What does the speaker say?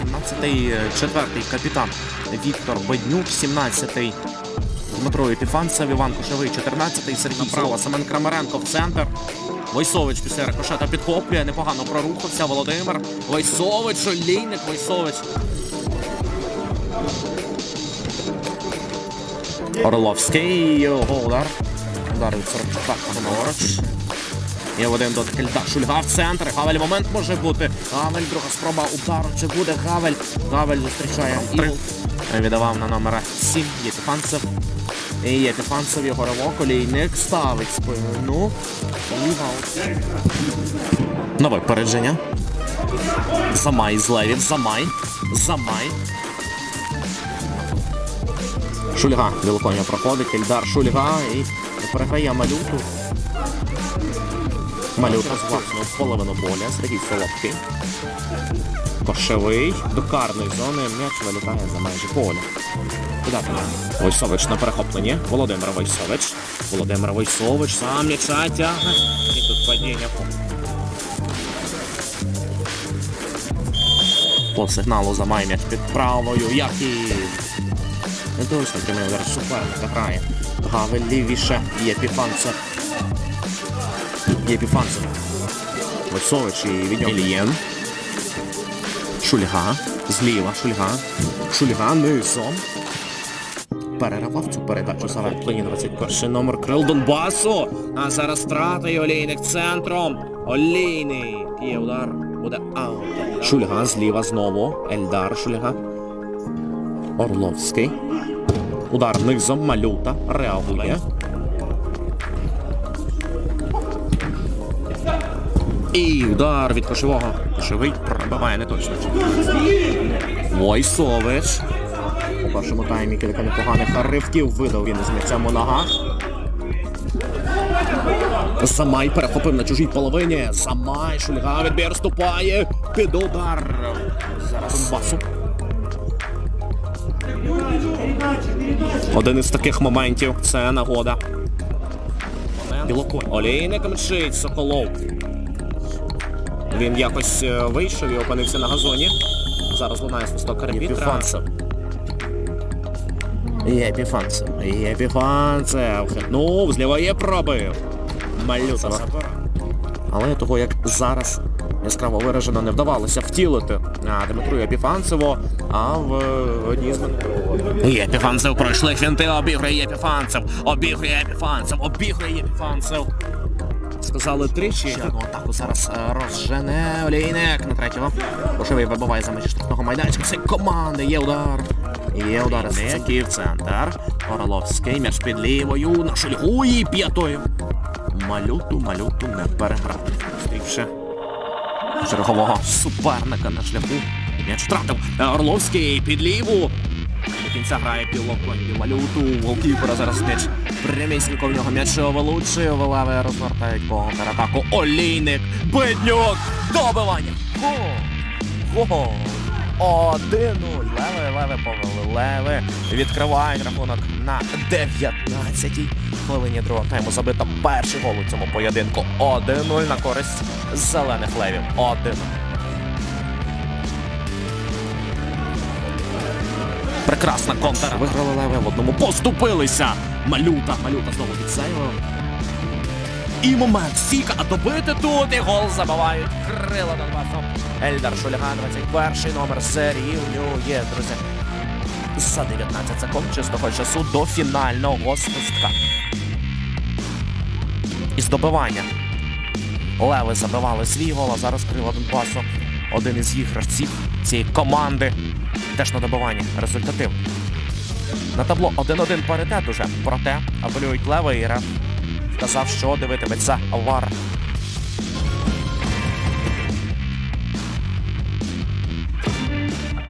16-й, четвертий капітан Віктор Беднюк, 17-й Дмитро Епіфанцев, Іван Кошовий, 14-й Сергій Направо, Семен Крамаренко в центр. Войсович після рикошета підхоплює, непогано прорухався. Володимир. Войсович, олійник, Войсович. Орловський, його удар. Удар від 44-го наворуч. Є один дотик льда. Шульга в центр. Гавель момент може бути. Гавель, друга спроба удару. Чи буде Гавель? Гавель зустрічає Ігл. Віддавав на номера 7. Єпіфанцев. І Єпіфанцев його ривок. Олійник ставить спину. І. Нове передження. Замай з левів. Замай. Замай. Шульга Білоконя проходить, Ільдар Шульга і переграє малюту. З власного половину поля, Сергій Солодкий. Кошевий до карної зони м'яч вилітає за межі поля. Войсович на перехопленні. Володимир Войсович. Володимир Войсович сам м'яча тягне. І тут падіння. По сигналу за май м'яч під правою. Яків. Не точно прямий удар суперника грає. Гавель лівіше. Єпіфанцев. Єпіфанцев. Войсович і від нього Ілієн. Шульга. Зліва Шульга. Шульга низом. Переривав цю передачу Саветлині 21 номер крил Донбасу. А зараз втрата і олійник центром. Олійний. Є удар. Буде аут. Шульга зліва знову. Ельдар Шульга. Орловський. Удар низом Малюта. Реагує. І удар від кошового. Кошовий пробиває не точно. Войсович. У першому таймі кілька непоганих ривків видав він із м'ячем у ногах. Самай перехопив на чужій половині. Самай Шульга відбір ступає. Під удар. Зараз Донбасу. Один із таких моментів це нагода. Білоконь. Олійник мчить Соколов. Він якось е, вийшов і опинився на газоні. Зараз лунає свисток арбітра. Єпіфанцев. Єпіфанцев. Хитнув, зліва є пробив. Малюта. Але того, як зараз яскраво виражено не вдавалося втілити а, Дмитру Єпіфанцеву, а в одній з Єпіфанцев пройшли фінти, обігрує Єпіфанцев, обігрує Єпіфанцев, обігрує Єпіфанцев. Сказали тричі. Ще одну атаку зараз е, розжене Олійник на третього. Кошовий вибиває за межі штрафного майданчика. Це команди. Є удар. Є удар з Київ центр. Орловський м'яч під лівою. На шульгу і п'ятою. Малюту, малюту не переграти. Стрівши чергового суперника на шляху. М'яч втратив. Е, Орловський під ліву. До кінця грає білоконь малюту. Голкіпера зараз м'яч прямісінько в нього м'яч вилучив. Леви розвертають контратаку. Олійник. Беднюк. Добивання. Гол. Гол. 1-0. Леви, леви повели. Леви відкривають рахунок на 19-й хвилині другого тайму. Забито перший гол у цьому поєдинку. 1-0 на користь зелених левів. 1-0. Прекрасна контра. Виграли леви в одному. Поступилися. Малюта. Малюта знову відсейвив. І момент стійка, а добити тут і гол забивають. Крила Донбасом. Ельдар Шульга, 21 номер серії. У є, друзі. За 19 секунд чистого часу до фінального свистка. Із добивання. Леви забивали свій гол, а зараз крила Донбасу. Один із їх гравців цієї команди. Теж на добиванні результатив. На табло 1-1 паритет уже. Проте апелюють левий і реф вказав, що дивитиметься вар